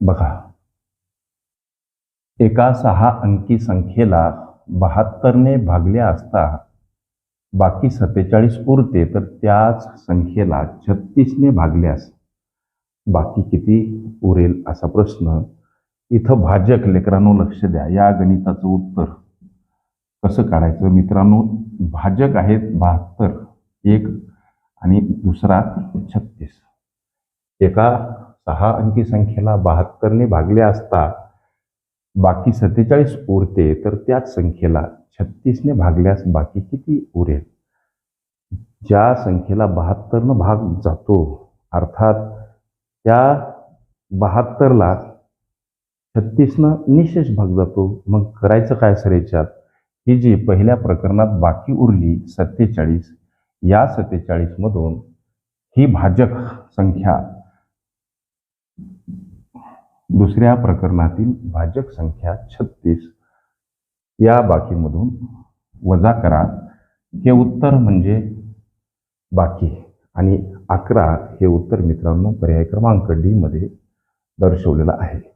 बघा. एका सहा अंकी संख्येला बहात्तरने भागले असता बाकी सत्तेचाळीस उरते तर त्याच संख्येला छत्तीसने भागल्यास बाकी किती उरेल असा प्रश्न? इथं भाजक लेकरांनो लक्ष द्या या गणिताचं उत्तर. कसं काढायचं? मित्रांनो भाजक आहेत बहात्तर एक आणि दुसरा छत्तीस. एका सहा अंकी संख्येला बहात्तरने भागले असता बाकी सत्तेचाळीस उरते तर त्याच संख्येला छत्तीसने भागल्यास बाकी किती उरेल? ज्या संख्येला बहात्तरनं भाग जातो अर्थात त्या बहात्तरला छत्तीसनं निशेष भाग जातो मग करायचं काय सर याच्यात? ही जी पहिल्या प्रकरणात बाकी उरली सत्तेचाळीस या सत्तेचाळीसमधून ही भाजक संख्या दुसऱ्या प्रकरणातील भाजक संख्या छत्तीस. या बाकीमधून वजा करा. हे उत्तर म्हणजे बाकी आणि अकरा हे उत्तर मित्रांनो पर्याय क्रमांक डी मध्ये दर्शवलेलं आहे.